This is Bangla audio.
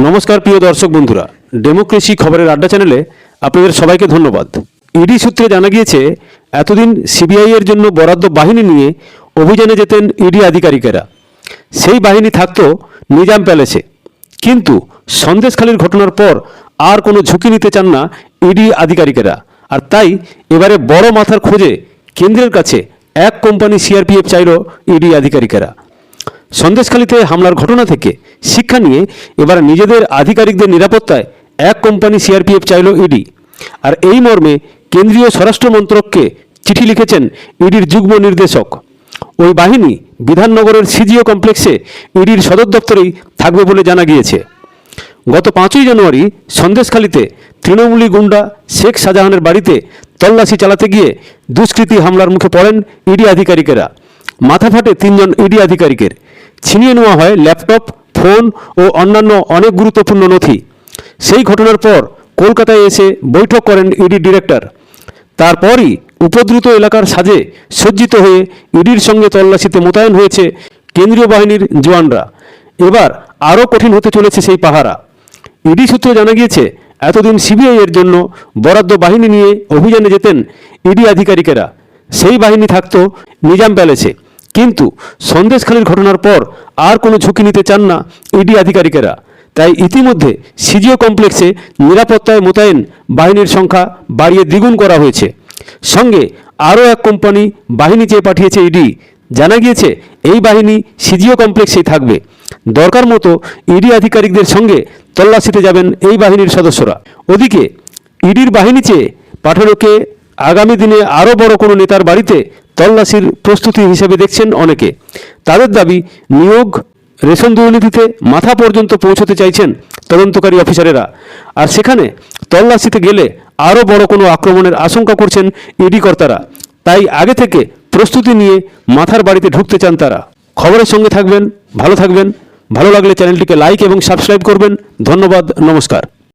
নমস্কার, প্রিয় দর্শক বন্ধুরা। ডেমোক্রেসি খবরের আড্ডা চ্যানেলে আপনাদের সবাইকে ধন্যবাদ। ইডি সূত্রে জানা গিয়েছে, এতদিন সিবিআই এর জন্য বরাদ্দ বাহিনী নিয়ে অভিযানে যেতেন ইডি আধিকারিকেরা। সেই বাহিনী থাকতো নিজাম প্যালেসে। কিন্তু সন্দেশখালীর ঘটনার পর আর কোনো ঝুঁকি নিতে চান না ইডি আধিকারিকেরা। আর তাই এবারে বড় মাথার খোঁজে কেন্দ্রের কাছে এক কোম্পানি সিআরপিএফ চাইল ইডি আধিকারিকেরা। সন্দেশখালীতে হামলার ঘটনা থেকে শিক্ষা নিয়ে এবার নিজেদের আধিকারিকদের নিরাপত্তায় এক কোম্পানি সিআরপিএফ চাইল ইডি। আর এই মর্মে কেন্দ্রীয় স্বরাষ্ট্র মন্ত্রককে চিঠি লিখেছেন ইডির যুগ্ম নির্দেশক। ওই বাহিনী বিধাননগরের সিজিও কমপ্লেক্সে ইডির সদর দপ্তরেই থাকবে বলে জানা গিয়েছে। গত পাঁচই জানুয়ারি সন্দেশখালীতে তৃণমূলী গুন্ডা শেখ শাহজাহানের বাড়িতে তল্লাশি চালাতে গিয়ে দুষ্কৃতী হামলার মুখে পড়েন ইডি আধিকারিকেরা। মাথা ফাটে তিনজন ইডি আধিকারিকের। ছিনিয়ে নেওয়া হয় ল্যাপটপ, ফোন ও অন্যান্য অনেক গুরুত্বপূর্ণ নথি। সেই ঘটনার পর কলকাতায় এসে বৈঠক করেন ইডি ডিরেক্টর। তারপরই উপদ্রুত এলাকার সাজে সজ্জিত হয়ে ইডির সঙ্গে তল্লাশিতে মোতায়েন হয়েছে কেন্দ্রীয় বাহিনীর জওয়ানরা। এবার আরও কঠিন হতে চলেছে সেই পাহারা। ইডি সূত্রে জানা গিয়েছে, এতদিন সিবিআই এর জন্য বরাদ্দ বাহিনী নিয়ে অভিযানে যেতেন ইডি আধিকারিকেরা। সেই বাহিনী থাকত নিজাম প্যালেসে। কিন্তু সন্দেশখালীর ঘটনার পর আর কোনো ঝুঁকি নিতে চান না ইডি আধিকারিকেরা। তাই ইতিমধ্যে সিজিও কমপ্লেক্সে নিরাপত্তায় মোতায়েন বাহিনীর সংখ্যা বাড়িয়ে দ্বিগুণ করা হয়েছে। সঙ্গে আরও এক কোম্পানি বাহিনী চেয়ে পাঠিয়েছে ইডি। জানা গিয়েছে, এই বাহিনী সিজিও কমপ্লেক্সেই থাকবে। দরকার মতো ইডি আধিকারিকদের সঙ্গে তল্লাশিতে যাবেন এই বাহিনীর সদস্যরা। ওদিকে, ইডির বাহিনী চেয়ে পাঠানোকে আগামী দিনে আরও বড় কোনো নেতার বাড়িতে তল্লাশির প্রস্তুতি হিসেবে দেখছেন অনেকে। তাদের দাবি, নিয়োগ রেশন দুর্নীতিতে মাথা পর্যন্ত পৌঁছতে চাইছেন তদন্তকারী অফিসারেরা। আর সেখানে তল্লাশিতে গেলে আরও বড় কোনো আক্রমণের আশঙ্কা করছেন ইডি কর্তারা। তাই আগে থেকে প্রস্তুতি নিয়ে মাথার বাড়িতে ঢুকতে চান তারা। খবরের সঙ্গে থাকবেন, ভালো থাকবেন। ভালো লাগলে চ্যানেলটিকে লাইক এবং সাবস্ক্রাইব করবেন। ধন্যবাদ, নমস্কার।